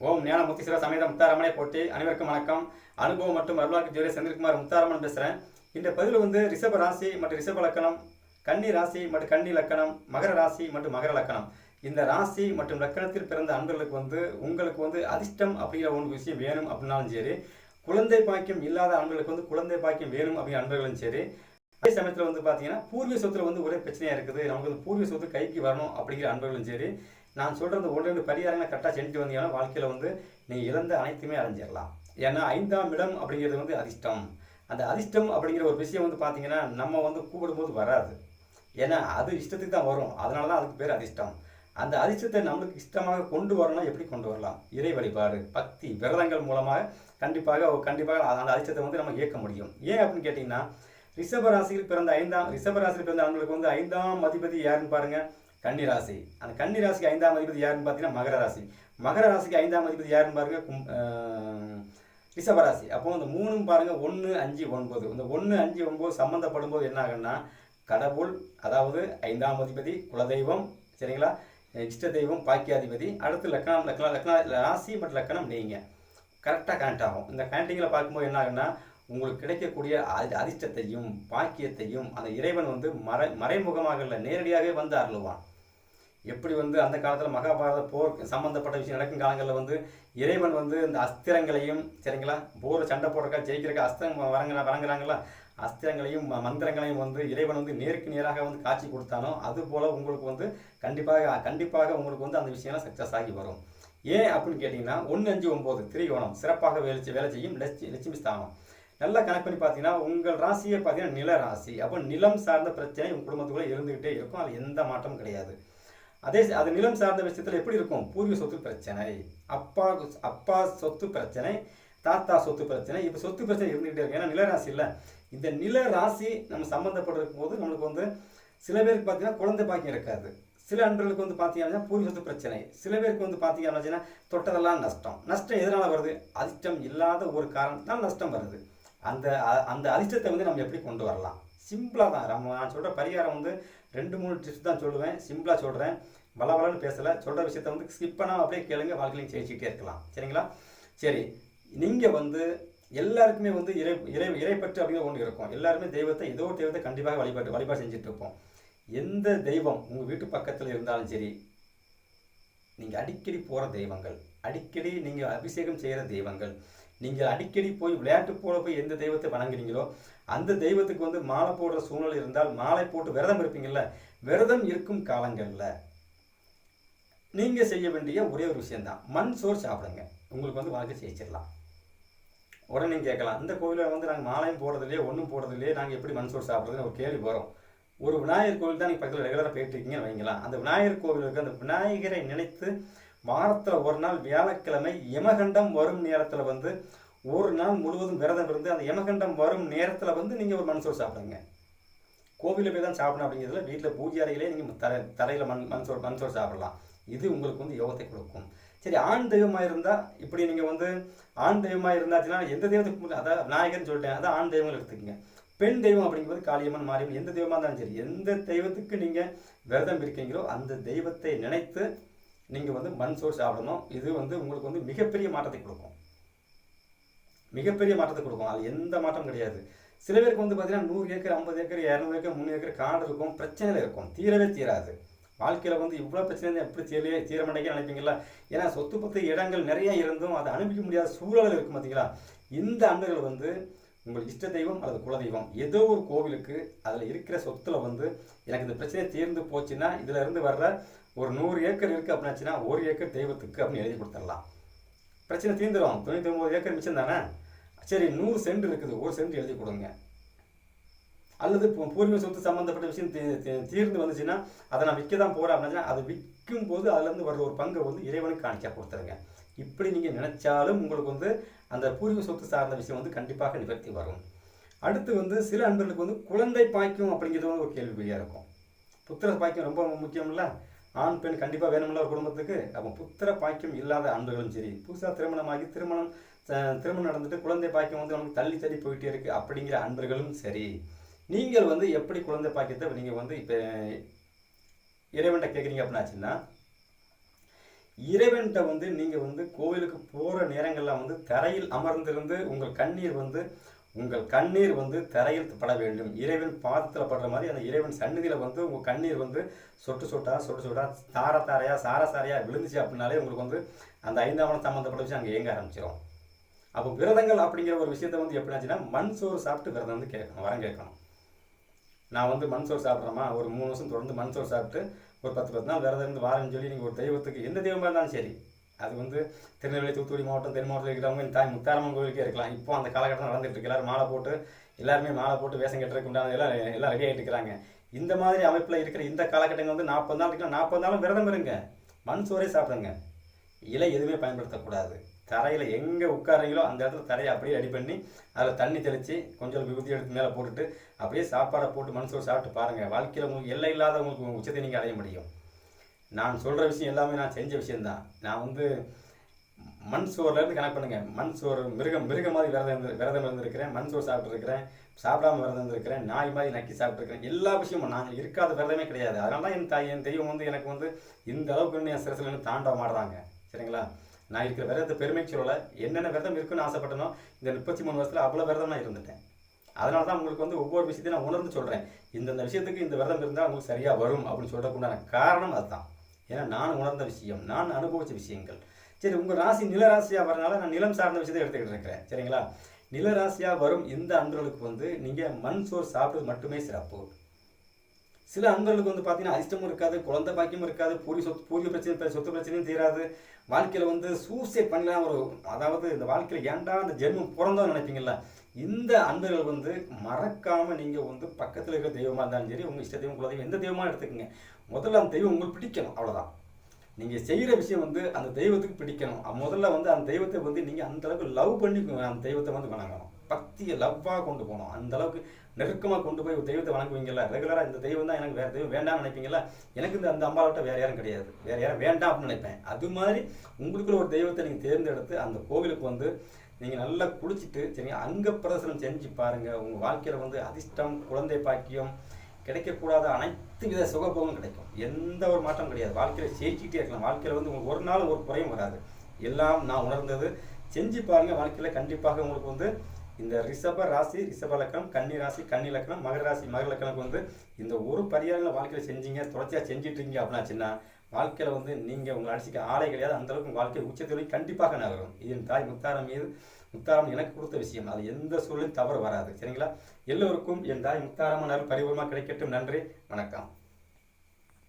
ஓம் ஞான ஞானமுத்தீஸ்வர சமேத முத்தாரமனை போட்டி அனைவருக்கும் வணக்கம். அனுபவம் மற்றும் அருளாக்கு ஜோதி செந்தில்குமார் முத்தாரமன் பேசுகிறேன் இந்த பதில் வந்து ரிஷப ராசி மற்றும் ரிஷப லக்கணம் கன்னி ராசி மற்றும் கன்னி லக்கணம் மகர ராசி மற்றும் மகர லக்கணம். இந்த ராசி மற்றும் லக்கணத்தில் பிறந்த அன்பர்களுக்கு வந்து உங்களுக்கு வந்து அதிர்ஷ்டம் அப்படிங்கிற ஒன்று விஷயம் வேணும் அப்படின்னாலும் சரி குழந்தை பாக்கியம் இல்லாத அன்பர்களுக்கு வந்து குழந்தை பாக்கியம் வேணும் அப்படிங்கிற அன்பர்களும் சரி. அதே சமயத்தில் வந்து பார்த்தீங்கன்னா பூர்வீக சொத்துல வந்து ஒரே பிரச்சனையாக இருக்குது. நமக்கு வந்து பூர்வீக சொத்து கைக்கு வரணும் அப்படிங்கிற அன்பர்களும் சரி நான் சொல்கிறது ஒன்று ரெண்டு பரிகாரங்களை கரெக்டாக செஞ்சுட்டு வந்தீங்கன்னா வாழ்க்கையில் வந்து நீங்கள் இழந்த அனைத்துமே அடைஞ்சிடலாம். ஏன்னா ஐந்தாம் இடம் அப்படிங்கிறது வந்து அதிர்ஷ்டம். அந்த அதிர்ஷ்டம் அப்படிங்கிற ஒரு விஷயம் வந்து பார்த்தீங்கன்னா நம்ம வந்து கூப்பிடும்போது வராது. ஏன்னா அது இஷ்டத்துக்கு தான் வரும். அதனால தான் அதுக்கு பேர் அதிர்ஷ்டம். அந்த அதிர்ஷ்டத்தை நம்மளுக்கு இஷ்டமாக கொண்டு வரணும்னா எப்படி கொண்டு வரலாம்? இறை வழிபாடு பக்தி விரதங்கள் மூலமாக கண்டிப்பாக கண்டிப்பாக அந்த அதிர்ஷ்டத்தை வந்து நம்ம இயக்க முடியும். ஏன் அப்படின்னு கேட்டிங்கன்னா ரிஷப ராசியில் பிறந்த ஐந்தாம் ரிஷப ராசியில் பிறந்த ஆண்களுக்கு வந்து ஐந்தாம் அதிபதி யாருன்னு பாருங்கள் கன்னி ராசி. அந்த கன்னி ராசிக்கு ஐந்தாம் அதிபதி யாருன்னு பார்த்தீங்கன்னா மகர ராசி. மகர ராசிக்கு ஐந்தாம் அதிபதி யாருன்னு பாருங்க கும் ஆஹ் அப்போ இந்த மூணும் பாருங்க ஒன்று அஞ்சு ஒன்பது. இந்த ஒன்று அஞ்சு ஒன்பது சம்மந்தப்படும் போது என்ன ஆகுன்னா கடவுள் அதாவது ஐந்தாம் அதிபதி குலதெய்வம் சரிங்களா? இஷ்ட தெய்வம் பாக்கியாதிபதி அடுத்து லக்னம் லக்னம் லக்னம் ராசி பட் லக்னம் நீங்கள் கரெக்டாக கனெக்ட் ஆகும். இந்த கனெக்டிங்கில் பார்க்கும்போது என்ன ஆகுன்னா உங்களுக்கு கிடைக்கக்கூடிய அதி அதிர்ஷ்டத்தையும் பாக்கியத்தையும் அந்த இறைவன் வந்து மறை மறைமுகமாக இல்லை நேரடியாகவே வந்து அருளுவான். எப்படி வந்து அந்த காலத்தில் மகாபாரத போர் சம்மந்தப்பட்ட விஷயம் நடக்கும் காலங்களில் வந்து இறைவன் வந்து இந்த அஸ்திரங்களையும் சரிங்களா? போர் சண்டை போடுறக்கா ஜெயிக்கிறக்கா அஸ்திரம் வரங்க வழங்குறாங்களா அஸ்திரங்களையும் ம- மந்திரங்களையும் வந்து இறைவன் வந்து நேருக்கு நேராக வந்து காட்சி கொடுத்தானோ அது போல் உங்களுக்கு வந்து கண்டிப்பாக கண்டிப்பாக உங்களுக்கு வந்து அந்த விஷயம்லாம் சக்ஸஸ் ஆகி வரும். ஏன் அப்படின்னு கேட்டிங்கன்னா ஒன்று அஞ்சு ஒம்பது திரிகோணம் சிறப்பாக வேலை வேலை செய்யும் லட்சி லட்சுமி ஸ்தானம். நல்லா கணக்கு பண்ணி பார்த்தீங்கன்னா உங்கள் ராசியை பார்த்தீங்கன்னா நில ராசி. அப்போ நிலம் சார்ந்த பிரச்சனை உங்கள் குடும்பத்துக்குள்ளே இருந்துகிட்டே இருக்கும். அது எந்த மாற்றமும் கிடையாது. அதே அது நிலம் சார்ந்த விஷயத்தில் எப்படி இருக்கும்? பூர்வீக சொத்து பிரச்சனை. அப்பா அப்பா சொத்து பிரச்சனை தாத்தா சொத்து பிரச்சனை இப்போ சொத்து பிரச்சனை இருந்துகிட்டே இருக்கு. ஏன்னா நில ராசி இல்லை. இந்த நில ராசி நம்ம சம்மந்தப்பட்டிருக்கும் போது நம்மளுக்கு வந்து சில பேருக்கு பார்த்தீங்கன்னா குழந்தை பாக்கியம் இருக்காது. சில அன்பர்களுக்கு வந்து பார்த்தீங்கன்னா பூர்வீக சொத்து பிரச்சனை. சில பேருக்கு வந்து பார்த்தீங்க அப்படின்னா தொட்டதெல்லாம் நஷ்டம். நஷ்டம் எதனால் வருது? அதிர்ஷ்டம் இல்லாத ஒரு காரணத்தினால் நஷ்டம் வருது. அந்த அ- அந்த அதிர்ஷ்டத்தை வந்து நம்ம எப்படி கொண்டு வரலாம்? சிம்பிளாக தான். நம்ம நான் சொல்கிற பரிகாரம் வந்து ரெண்டு மூணு டிப்ஸ் தான் சொல்லுவேன். சிம்பிளாக சொல்கிறேன் பலபலன்னு பேசலை. சொல்கிற விஷயத்தை வந்து ஸ்கிப் பண்ணாமல் அப்படியே கேளுங்க. வாழ்க்கையிலையும் ஜெயிச்சுக்கிட்டே இருக்கலாம். சரிங்களா? சரி. நீங்கள் வந்து எல்லாருக்குமே வந்து இறை இறை இறைப்பற்று அப்படிங்கிற ஒன்று இருக்கும். எல்லாருமே தெய்வத்தை ஏதோ ஒரு தெய்வத்தை கண்டிப்பாக வழிபாட்டு வழிபாடு செஞ்சுட்டு இருப்போம். எந்த தெய்வம் உங்கள் வீட்டு பக்கத்தில் இருந்தாலும் சரி நீங்கள் அடிக்கடி போகிற தெய்வங்கள் அடிக்கடி நீங்கள் அபிஷேகம் செய்கிற தெய்வங்கள் நீங்கள் அடிக்கடி போய் விளையாட்டு போல போய் எந்த தெய்வத்தை வணங்குறீங்களோ அந்த தெய்வத்துக்கு வந்து மாலை போடுற சூழ்நிலை இருந்தால் மாலை போட்டு விரதம் இருப்பீங்கள்ல விரதம் இருக்கும் காலங்களில் நீங்கள் செய்ய வேண்டிய ஒரே ஒரு விஷயம்தான். மண் சோறு சாப்பிடுங்க. உங்களுக்கு வந்து வாழ்க்கை ஜெயிச்சிடலாம். உடனே கேட்கலாம் இந்த கோவிலில் வந்து நாங்கள் மாலையும் போடுறதுலையே ஒன்றும் போடுறதுலையே நாங்கள் எப்படி மண் சோறு சாப்பிட்றதுன்னு ஒரு கேள்வி வரும். ஒரு விநாயகர் கோவில் தான் நீங்கள் பக்கத்தில் ரெகுலராக போயிட்டு இருக்கீங்கன்னு வைங்களேன். அந்த விநாயகர் கோவிலுக்கு அந்த விநாயகரை நினைத்து வாரத்தில் ஒரு நாள் வியாழக்கிழமை யமகண்டம் வரும் நேரத்தில் வந்து ஒரு நாள் முழுவதும் விரதம் இருந்து அந்த யமகண்டம் வரும் நேரத்தில் வந்து நீங்கள் ஒரு மண்சோறு சாப்பிடுங்க. கோவிலில் போய் தான் சாப்பிடணும் அப்படிங்கிறதுல வீட்டில் பூஜை அறையிலே நீங்கள் தரை தரையில் மண் மண்சோறு மண்சோறு சாப்பிடலாம். இது உங்களுக்கு வந்து யோகத்தை கொடுக்கும். சரி ஆண் தெய்வமாக இருந்தால் இப்படி நீங்கள் வந்து ஆண் தெய்வமாக இருந்தாச்சுன்னா எந்த தெய்வத்துக்கு அதான் விநாயகர்னு சொல்லிட்டேன். அதான் ஆண் தெய்வங்கள் எடுத்துக்கங்க. பெண் தெய்வம் அப்படிங்கும்போது காளியம்மன் மாரியம்மன் எந்த தெய்வமாக இருந்தாலும் சரி எந்த தெய்வத்துக்கு நீங்கள் விரதம் இருக்கீங்களோ அந்த தெய்வத்தை நினைத்து நீங்கள் வந்து மண் சோறு சாப்பிடணும். இது வந்து உங்களுக்கு வந்து மிகப்பெரிய மாற்றத்தை கொடுக்கும். மிகப்பெரிய மாற்றத்தை கொடுக்கும். அது எந்த மாற்றம் கிடையாது. சில பேருக்கு வந்து பார்த்தீங்கன்னா நூறு ஏக்கர் ஐம்பது ஏக்கர் இரநூறு ஏக்கர் முந்நூறு ஏக்கர் காடு இருக்கும் பிரச்சனையில் இருக்கும். தீரவே தீராது. வாழ்க்கையில் வந்து இவ்வளோ பிரச்சனை எப்படி தீரவே தீர மாட்டேங்க நினைப்பீங்களா? ஏன்னா சொத்து பத்து இடங்கள் நிறைய இருந்தும் அதை அனுப்பிக்க முடியாத சூழல் இருக்கும் பார்த்தீங்களா இந்த அன்பர்கள் வந்து உங்கள் இஷ்ட தெய்வம் அல்லது குலதெய்வம் ஏதோ ஒரு கோவிலுக்கு அதில் இருக்கிற சொத்துல வந்து எனக்கு இந்த பிரச்சனை தீர்ந்து போச்சுன்னா இதில் இருந்து வர்ற ஒரு நூறு ஏக்கர் இருக்குது அப்படின்னாச்சுன்னா ஒரு ஏக்கர் தெய்வத்துக்கு அப்படின்னு எழுதி கொடுத்துடலாம். பிரச்சனை தீர்ந்துடும் தொண்ணூற்றி ஒம்பது ஏக்கர் மிச்சம் தானே? சரி நூறு சென்ட் இருக்குது. ஒரு சென்ட் எழுதி கொடுங்க. அல்லது பூர்வீக சொத்து சம்மந்தப்பட்ட விஷயம் தீ- தீர்ந்து வந்துச்சுன்னா அதை நான் விற்க தான் போகிறேன் அப்படின்னா அதை விற்கும் போது அதுலேருந்து வர்ற ஒரு பங்கை வந்து இறைவனுக்கு காணிக்கா கொடுத்துருங்க. இப்படி நீங்கள் நினைச்சாலும் உங்களுக்கு வந்து அந்த பூர்வீக சொத்து சார்ந்த விஷயம் வந்து கண்டிப்பாக நிவர்த்தி வரும். அடுத்து வந்து சில அன்பர்களுக்கு வந்து குழந்தை பாய்க்கும் அப்படிங்கிறது வந்து ஒரு கேள்விக்குறியாக இருக்கும். புத்திர பாய்க்கும் ரொம்ப முக்கியம்ல. ஆண் பெண் கண்டிப்பாக வேணும்ல ஒரு குடும்பத்துக்கு அப்போ புத்திர பாக்கியம் இல்லாத ஆண்களும் சரி புதுசாக திருமணமாகி திருமணம் திருமணம் நடந்துட்டு குழந்தை பாக்கியம் வந்து நமக்கு தள்ளி தள்ளி போயிட்டே இருக்கு அப்படிங்கிற அன்பர்களும் சரி. நீங்கள் வந்து எப்படி குழந்தை பாக்கியத்தை நீங்கள் வந்து இப்போ இறைவன்கிட்ட கேட்குறீங்க அப்படின்னாச்சுன்னா இறைவன்கிட்ட வந்து நீங்கள் வந்து கோவிலுக்கு போகிற நேரங்கள்லாம் வந்து தரையில் அமர்ந்திருந்து உங்கள் கண்ணீர் வந்து உங்கள் கண்ணீர் வந்து தரையில் பட வேண்டும் இறைவன் பாதத்தில் படுற மாதிரி அந்த இறைவன் சன்னதியில் வந்து உங்கள் கண்ணீர் வந்து சொட்டு சொட்டா சொட்டு சொட்டா தார தாரையாக சார சாரையாக விழுந்துச்சு அப்படின்னாலே உங்களுக்கு வந்து அந்த ஐந்தாவணம் சம்மந்தப்பட்ட விஷயம் அங்கே இயங்க ஆரம்பிச்சிடும் அப்போ விரதங்கள் அப்படிங்கிற ஒரு விஷயத்த வந்து எப்படினாச்சுன்னா மண் சோறு சாப்பிட்டு விரதம் வந்து கேட்கணும் வரம் கேட்கணும். நான் வந்து மண் சோறு சாப்பிட்றேமா ஒரு மூணு வருஷம் தொடர்ந்து மண் சோறு சாப்பிட்டு ஒரு பத்து பத்து நாள் விரதம் இருந்து வாரம்னு சொல்லி நீங்கள் ஒரு தெய்வத்துக்கு எந்த தெய்வமாக இருந்தாலும் சரி அது வந்து திருநெல்வேலி தூத்துக்குடி மாவட்டம் தென் மாவட்டத்தில் இருக்கிறவங்க இந்த தாய் முத்தாரம்மன் கோவிலுக்கே இருக்கலாம். இப்போ அந்த காலகட்டம் நடந்துட்டு இருக்கு. எல்லாரும் மாலை போட்டு எல்லாருமே மாலை போட்டு வேஷம் கட்டுறதுக்கு உண்டான எல்லாம் எல்லாம் ரெடி ஆகிட்டு இருக்கிறாங்க. இந்த மாதிரி அமைப்பில் இருக்கிற இந்த காலகட்டங்கள் வந்து நாற்பது நாள் இருக்கலாம். நாற்பது நாளும் விரதம் இருங்க. மண் சோறே சாப்பிடுங்க. இலை எதுவுமே பயன்படுத்தக்கூடாது. தரையில் எங்கே உட்காரீங்களோ அந்த இடத்துல தரையை அப்படியே ரெடி பண்ணி அதில் தண்ணி தெளித்து கொஞ்சம் விபூதி எடுத்து மேலே போட்டுட்டு அப்படியே சாப்பாடை போட்டு மனசோடு சாப்பிட்டு பாருங்கள் வாழ்க்கையில் உங்களுக்கு எல்லை இல்லாத உங்களுக்கு உச்சத்தை நீங்கள் அடைய முடியும். நான் சொல்கிற விஷயம் எல்லாமே நான் செஞ்ச விஷயந்தான் நான் வந்து மண் சோறுலேருந்து கணக்கு பண்ணுங்கள் மண் சோறு மிருகம் மிருகம் மாதிரி விரதம் விரதம் இருந்திருக்கிறேன். மண் சோறு சாப்பிட்ருக்கிறேன் சாப்பிடாம விரதம் இருந்திருக்கிறேன். நாய் மாதிரி நக்கி சாப்பிட்ருக்கிறேன் எல்லா விஷயமும் நான் இருக்காத விரதமே கிடையாது. அதனால தான் என் தாய் என் தெய்வம் வந்து எனக்கு வந்து இந்த அளவுக்கு என் சிரசில் இருந்து தாண்டவ மாடுறாங்க. சரிங்களா? நான் இருக்கிற விரதத்தை பெருமை சொல்லலை. என்னென்ன விரதம் இருக்குன்னு ஆசைப்பட்டனோ இந்த முப்பத்தி மூணு வருஷத்தில் அவ்வளோ விரதம் நான் இருந்துட்டேன். அதனால தான் உங்களுக்கு வந்து ஒவ்வொரு விஷயத்தையும் நான் உணர்ந்து சொல்கிறேன் இந்தந்த விஷயத்துக்கு இந்த விரதம் இருந்தால் உங்களுக்கு சரியாக வரும் அப்படின்னு சொல்கிறதுக்குண்டான காரணம் அதுதான். ஏன்னா நான் உணர்ந்த விஷயம் நான் அனுபவித்த விஷயங்கள். சரி உங்கள் ராசி நிலராசியாக வரனால நான் நிலம் சார்ந்த விஷயத்தை எடுத்துக்கிட்டு இருக்கிறேன். சரிங்களா? நிலராசியாக வரும் இந்த அன்பர்களுக்கு வந்து நீங்கள் மண் சோறு சாப்பிட்றது மட்டுமே சிறப்பு. சில அன்பர்களுக்கு வந்து பார்த்தீங்கன்னா அதிர்ஷ்டமும் இருக்காது குழந்தை பாக்கியமும் இருக்காது பூரி சொத்து பூரிய பிரச்சனை சொத்து பிரச்சனையும் தீராது. வாழ்க்கையில் வந்து சூசைட் பண்ணலாம் ஒரு அதாவது இந்த வாழ்க்கையில் ஏன்டா அந்த ஜென்மம் பிறந்தோம்னு நினைப்பீங்களா இந்த அன்பர்கள் வந்து மறக்காமல் நீங்கள் வந்து பக்கத்தில் இருக்கிற தெய்வமாக இருந்தாலும் சரி உங்கள் இஷ்ட தெய்வம் குலதெய்வம் எந்த தெய்வமாக எடுத்துக்கங்க. முதல்ல அந்த தெய்வம் உங்களுக்கு பிடிக்கணும் அவ்வளோதான் நீங்கள் செய்கிற விஷயம் வந்து அந்த தெய்வத்துக்கு பிடிக்கணும். முதல்ல வந்து அந்த தெய்வத்தை வந்து நீங்கள் அந்த அளவுக்கு லவ் பண்ணி அந்த தெய்வத்தை வந்து வணங்கணும். பக்தியை லவ்வாக கொண்டு போகணும். அந்த அளவுக்கு நெருக்கமாக கொண்டு போய் ஒரு தெய்வத்தை வணங்குவீங்களா ரெகுலராக இந்த தெய்வம் தான் எனக்கு வேறு தெய்வம் வேண்டாம்னு நினைப்பீங்களா எனக்கு இந்த அந்த அம்பாவிட்ட வேறு யாரும் கிடையாது. வேறு யாரும் வேண்டாம் அப்படின்னு நினைப்பேன். அது மாதிரி உங்களுக்குள்ள ஒரு தெய்வத்தை நீங்கள் தேர்ந்தெடுத்து அந்த கோவிலுக்கு வந்து நீங்கள் நல்லா குளிச்சுட்டு சரிங்க அங்க பிரதர்சனம் செஞ்சு பாருங்கள் உங்கள் வாழ்க்கையில் வந்து அதிர்ஷ்டம் குழந்தை பாக்கியம் கிடைக்கக்கூடாத அனைத்து வித சுகபோகம் கிடைக்கும். எந்த ஒரு மாற்றம் கிடையாது. வாழ்க்கையில் ஜெயிச்சுக்கிட்டே இருக்கலாம். வாழ்க்கையில் வந்து உங்களுக்கு ஒரு நாள் ஒரு குறையும் வராது. எல்லாம் நான் உணர்ந்தது. செஞ்சு பாருங்கள் வாழ்க்கையில் கண்டிப்பாக உங்களுக்கு வந்து இந்த ரிஷப ராசி ரிஷப லக்கணம் கன்னி ராசி கன்னி லக்கணம் மகர ராசி மகர லக்கணம் வந்து இந்த ஒரு பரிகாரங்களை வாழ்க்கையில் செஞ்சீங்க தொடர்ச்சியாக செஞ்சுட்டு இருக்கீங்க அப்படின்னாச்சுன்னா வாழ்க்கையில் வந்து நீங்கள் உங்கள் அடிச்சிக்க ஆலை கிடையாது. அந்தளவுக்கு உங்கள் வாழ்க்கை உச்சத்தொழில் கண்டிப்பாக நகரும். இது என் தாய் முத்தாரம் மீது முத்தாரம் எனக்கு கொடுத்த விஷயம். அது எந்த சூழலும் தவறு வராது. சரிங்களா? எல்லோருக்கும் என் தாய் முத்தாரம் நல்ல பரிபூர்ணமாக கிடைக்கட்டும். நன்றி. வணக்கம்.